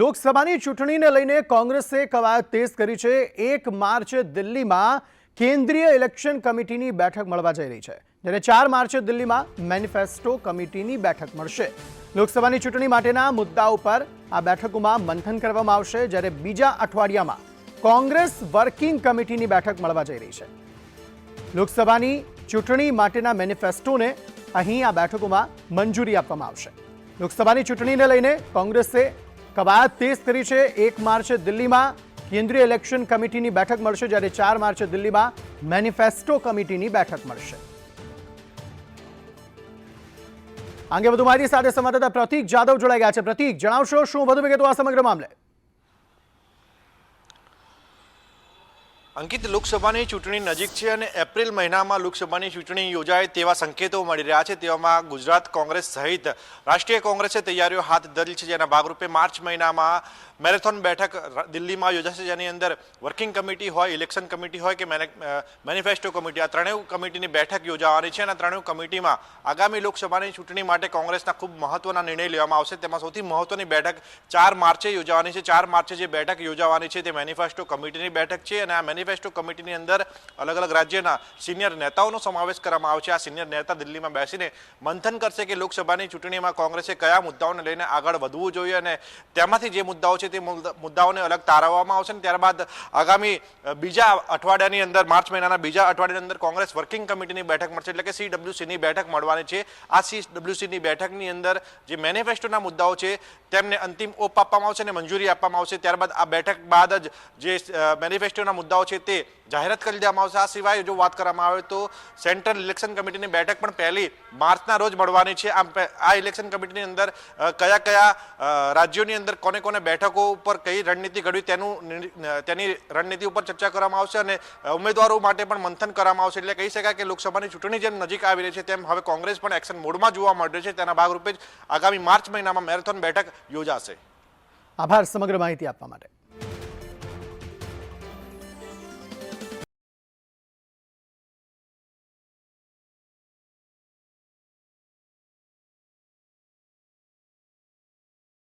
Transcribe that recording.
લોકસભાની ચૂંટણીને લઈને કોંગ્રેસે કવાયત તેજ કરી છે. એક માર્ચે દિલ્હીમાં કેન્દ્રીય ઇલેક્શન કમિટીની બેઠક મળવા જઈ રહી છે. જ્યારે ચાર માર્ચે દિલ્હીમાં મેનિફેસ્ટો કમિટીની બેઠક મળશે. લોકસભાની ચૂંટણી માટેના મુદ્દા ઉપર આ બેઠકોમાં મંથન કરવામાં આવશે. જ્યારે બીજા અઠવાડિયામાં કોંગ્રેસ વર્કિંગ કમિટીની બેઠક મળવા જઈ રહી છે. લોકસભાની ચૂંટણી માટેના મેનિફેસ્ટોને અહીં આ બેઠકોમાં મંજૂરી આપવામાં આવશે. લોકસભાની ચૂંટણીને લઈને કોંગ્રેસે કવાયત તેજ કરી છે. એક માર્ચે દિલ્હીમાં કેન્દ્રીય ઇલેક્શન કમિટીની બેઠક મળશે, જ્યારે ચાર માર્ચે દિલ્હીમાં મેનિફેસ્ટો કમિટીની બેઠક મળશે. આંગે વધુ માહિતી સાથે સંવાદદાતા પ્રતિક જાદવ જોડાઈ ગયા છે. પ્રતિક, જણાવશો શું વધુ વિગતો આ સમગ્ર મામલે? અંકિત, લોકસભાની ચૂંટણી નજીક છે અને એપ્રિલ મહિનામાં લોકસભાની ચૂંટણી યોજાય તેવા સંકેતો મળી રહ્યા છે. તેવામાં ગુજરાત કોંગ્રેસ સહિત રાષ્ટ્રીય કોંગ્રેસે તૈયારીઓ હાથ ધરી છે. જેના ભાગરૂપે માર્ચ મહિનામાં મેરેથોન બેઠક દિલ્હીમાં યોજાશે. જેની અંદર વર્કિંગ કમિટી હોય, ઇલેક્શન કમિટી હોય કે મેનિફેસ્ટો કમિટી, આ ત્રણેય કમિટીની બેઠક યોજાવાની છે અને ત્રણેય કમિટીમાં આગામી લોકસભાની ચૂંટણી માટે કોંગ્રેસના ખૂબ મહત્વના નિર્ણય લેવામાં આવશે. તેમાં સૌથી મહત્વની બેઠક ચાર માર્ચે યોજાવાની છે. ચાર માર્ચે જે બેઠક યોજાવાની છે તે મેનિફેસ્ટો કમિટીની બેઠક છે અને આ મેનિફેસ્ટો કમિટીની અંદર અલગ અલગ રાજ્યના સિનિયર નેતાઓનો સમાવેશ કરવામાં આવશે આ સિનિયર નેતા દિલ્હીમાં બેસીને મંથન કરશે કે લોકસભાની ચૂંટણીમાં કોંગ્રેસે કયા મુદ્દાઓને લઈને આગળ વધવું જોઈએ અને તેમાંથી જે મુદ્દાઓ છે તે મુદ્દાઓને અલગ તારવવામાં આવશે અને ત્યારબાદ આગામી બીજા અઠવાડિયાની અંદર, માર્ચ મહિનાના બીજા અઠવાડિયાની અંદર કોંગ્રેસ વર્કિંગ કમિટીની બેઠક મળશે એટલે કે સીડબ્લ્યુસીની બેઠક મળવાની છે. આ સીડબ્લ્યુસીની બેઠકની અંદર જે મેનિફેસ્ટોના મુદ્દાઓ છે તેમને અંતિમ ઓપ આપવામાં આવશે અને મંજૂરી આપવામાં આવશે. ત્યારબાદ આ બેઠક બાદ જ જે મેનિફેસ્ટોના મુદ્દાઓ છે તે જાહેરાત કરી દેવામાં આવશે. આ સિવાય જો વાત કરવામાં આવે તો સેન્ટ્રલ ઇલેક્શન કમિટીની બેઠક પણ પહેલી માર્ચના રોજ મળવાની છે. આમ આ ઇલેક્શન કમિટીની અંદર કયા કયા રાજ્યોની અંદર કોને કોને બેઠકો ઉપર કઈ રણનીતિ ઘડવી તેનું તેની રણનીતિ ઉપર ચર્ચા કરવામાં આવશે અને ઉમેદવારો માટે પણ મંથન કરવામાં આવશે. એટલે કહી શકાય કે લોકસભાની ચૂંટણી જેમ નજીક આવી રહી છે, તેમ હવે કોંગ્રેસ પણ એક્શન મોડમાં જોવા મળે છે. તેના ભાગરૂપે જ આગામી માર્ચ મહિનામાં મેરેથોન બેઠક યોજાશે. આભાર સમગ્ર માહિતી આપવા માટે.